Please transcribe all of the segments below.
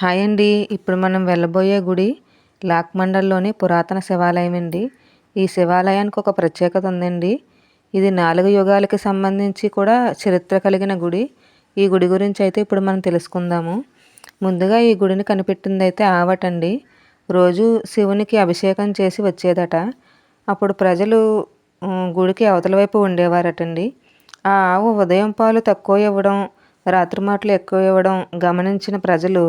Hi అండి. ఇప్పుడు మనం వెళ్ళబోయే గుడి లాక్మండల్లోని పురాతన శివాలయం అండి. ఈ శివాలయానికి ఒక ప్రత్యేకత ఉందండి. ఇది నాలుగు యుగాలకి సంబంధించి కూడా చరిత్ర కలిగిన గుడి. ఈ గుడి గురించి అయితే ఇప్పుడు మనం తెలుసుకుందాము. ముందుగా ఈ గుడిని కనిపెట్టింది అయితే ఆవటండి రోజు శివునికి అభిషేకం చేసి వచ్చేదట. అప్పుడు ప్రజలు గుడికి అవతల వైపు ఉండేవారటండి. ఆ ఆవు ఉదయం పాలు తక్కువ ఇవ్వడం రాత్రి మాటలు ఎక్కువ ఇవ్వడం గమనించిన ప్రజలు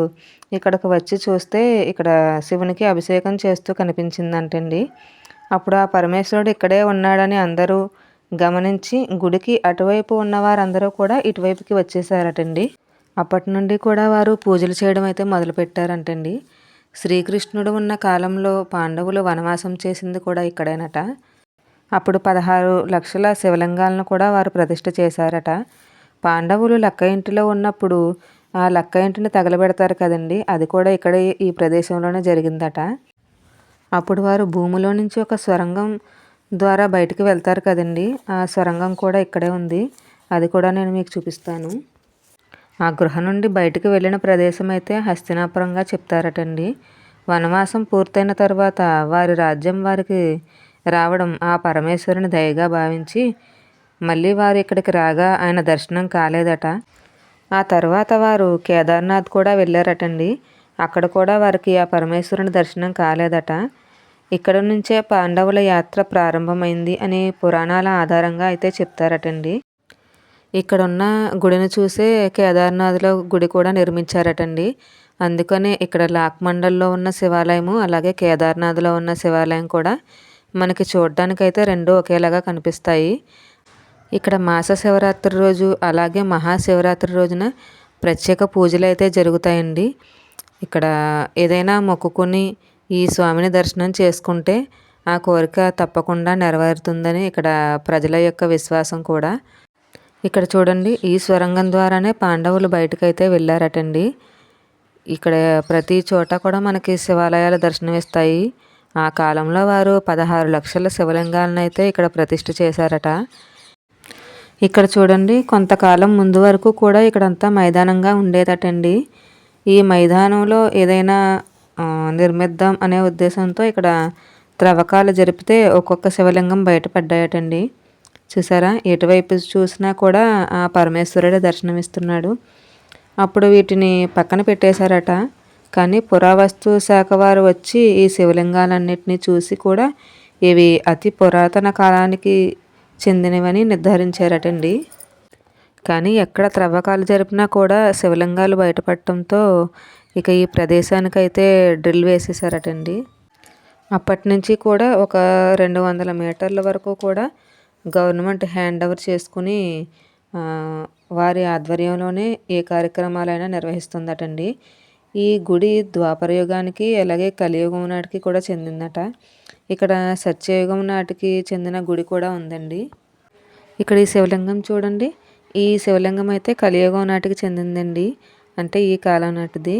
ఇక్కడికి వచ్చి చూస్తే ఇక్కడ శివునికి అభిషేకం చేస్తూ కనిపించిందంటండి. అప్పుడు ఆ పరమేశ్వరుడు ఇక్కడే ఉన్నాడని అందరూ గమనించి గుడికి అటువైపు ఉన్న వారందరూ కూడా ఇటువైపుకి వచ్చేసారటండి. అప్పటి నుండి కూడా వారు పూజలు చేయడం అయితే మొదలుపెట్టారంటండి. శ్రీకృష్ణుడు ఉన్న కాలంలో పాండవులు వనవాసం చేసింది కూడా ఇక్కడేనట. అప్పుడు పదహారు లక్షల శివలింగాలను కూడా వారు ప్రతిష్ఠ చేశారట. పాండవులు లక్క ఇంటిలో ఉన్నప్పుడు ఆ లక్క ఇంటిని తగలబెడతారు కదండి. అది కూడా ఇక్కడ ఈ ప్రదేశంలోనే జరిగిందట. అప్పుడు వారు భూమిలో నుంచి ఒక సొరంగం ద్వారా బయటికి వెళ్తారు కదండి. ఆ సొరంగం కూడా ఇక్కడే ఉంది. అది కూడా నేను మీకు చూపిస్తాను. ఆ గృహ నుండి బయటికి వెళ్ళిన ప్రదేశం అయితే హస్తినాపురంగా చెప్తారటండి. వనవాసం పూర్తయిన తర్వాత వారి రాజ్యం వారికి రావడం ఆ పరమేశ్వరుని దయగా భావించి మళ్ళీ వారు ఇక్కడికి రాగా ఆయన దర్శనం కాలేదట. ఆ తర్వాత వారు కేదార్నాథ్ కూడా వెళ్ళారటండి. అక్కడ కూడా వారికి ఆ పరమేశ్వరుని దర్శనం కాలేదట. ఇక్కడ నుంచే పాండవుల యాత్ర ప్రారంభమైంది అని పురాణాల ఆధారంగా అయితే చెప్తారటండి. ఇక్కడ ఉన్న గుడిని చూసే కేదార్నాథ్లో గుడి కూడా నిర్మించారటండి. అందుకనే ఇక్కడ లాక్మండల్లో ఉన్న శివాలయము అలాగే కేదార్నాథ్లో ఉన్న శివాలయం కూడా మనకి చూడడానికైతే రెండు ఒకేలాగా కనిపిస్తాయి. ఇక్కడ మాస శివరాత్రి రోజు అలాగే మహాశివరాత్రి రోజున ప్రత్యేక పూజలు అయితే జరుగుతాయండి. ఇక్కడ ఏదైనా మొక్కుకొని ఈ స్వామిని దర్శనం చేసుకుంటే ఆ కోరిక తప్పకుండా నెరవేరుతుందని ఇక్కడ ప్రజల యొక్క విశ్వాసం కూడా. ఇక్కడ చూడండి ఈ స్వరంగం ద్వారానే పాండవులు బయటకైతే వెళ్ళారటండి. ఇక్కడ ప్రతి చోట కూడా మనకి శివాలయాలు దర్శనమిస్తాయి. ఆ కాలంలో వారు పదహారు లక్షల శివలింగాలను అయితే ఇక్కడ ప్రతిష్ఠ చేశారట. ఇక్కడ చూడండి కొంతకాలం ముందు వరకు కూడా ఇక్కడంతా మైదానంగా ఉండేదటండి. ఈ మైదానంలో ఏదైనా నిర్మిద్దాం అనే ఉద్దేశంతో ఇక్కడ త్రవ్వకాలు జరిపితే ఒక్కొక్క శివలింగం బయటపడ్డాయటండి. చూసారా ఎటువైపు చూసినా కూడా ఆ పరమేశ్వరుడే దర్శనమిస్తున్నాడు. అప్పుడు వీటిని పక్కన పెట్టేశారట. కానీ పురావస్తు శాఖ వారు వచ్చి ఈ శివలింగాలన్నింటినీ చూసి కూడా ఇవి అతి పురాతన కాలానికి చెందినవని నిర్ధారించారటండి. కానీ ఎక్కడ త్రవ్వకాలు జరిపినా కూడా శివలింగాలు బయటపడటంతో ఇక ఈ ప్రదేశానికైతే డ్రిల్ వేసేసారటండి అప్పటి నుంచి కూడా ఒక రెండు వందల మీటర్ల వరకు కూడా గవర్నమెంట్ హ్యాండ్ ఓవర్ చేసుకుని వారి ఆధ్వర్యంలోనే ఏ కార్యక్రమాలైనా నిర్వహిస్తుందటండి. ఈ గుడి ద్వాపరయుగానికి అలాగే కలియుగం నాటికి కూడా చెందిందట. ఇక్కడ సత్యయుగం నాటికి చెందిన గుడి కూడా ఉందండి. ఇక్కడ ఈ శివలింగం చూడండి. ఈ శివలింగం అయితే కలియుగం నాటికి చెందిందండి. అంటే ఈ కాలం నాటిది.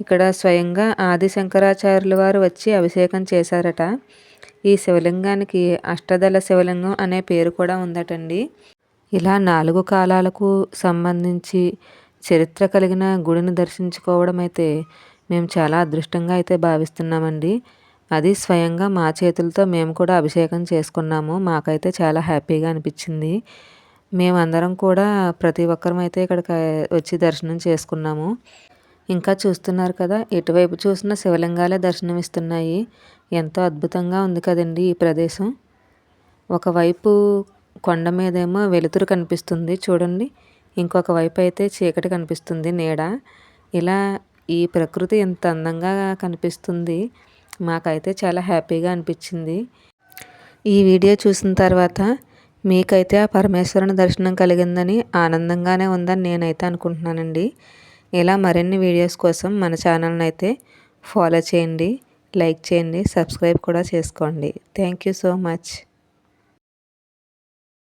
ఇక్కడ స్వయంగా ఆది శంకరాచార్యుల వారు వచ్చి అభిషేకం చేశారట. ఈ శివలింగానికి అష్టదళ శివలింగం అనే పేరు కూడా ఉందటండి. ఇలా నాలుగు కాలాలకు సంబంధించి చరిత్ర కలిగిన గుడిని దర్శించుకోవడం అయితే మేము చాలా అదృష్టంగా అయితే భావిస్తున్నామండి. అది స్వయంగా మా చేతులతో మేము కూడా అభిషేకం చేసుకున్నాము. మాకైతే చాలా హ్యాపీగా అనిపించింది. మేమందరం కూడా ప్రతి ఒక్కరం అయితే ఇక్కడికి వచ్చి దర్శనం చేసుకున్నాము. ఇంకా చూస్తున్నారు కదా ఎటువైపు చూసిన శివలింగాలే దర్శనమిస్తున్నాయి. ఎంతో అద్భుతంగా ఉంది కదండి ఈ ప్రదేశం. ఒకవైపు కొండ మీదేమో వెలుతురు కనిపిస్తుంది చూడండి. ఇంకొక వైపు అయితే చీకటి కనిపిస్తుంది నీడ. ఇలా ఈ ప్రకృతి ఎంత అందంగా కనిపిస్తుంది. మాకైతే చాలా హ్యాపీగా అనిపించింది. ఈ వీడియో చూసిన తర్వాత మీకైతే ఆ పరమేశ్వరుని దర్శనం కలిగిందని ఆనందంగానే ఉందని నేనైతే అనుకుంటున్నానండి. ఇలా మరిన్ని వీడియోస్ కోసం మన ఛానల్ని అయితే ఫాలో చేయండి లైక్ చేయండి సబ్స్క్రైబ్ కూడా చేసుకోండి. Thank you so much.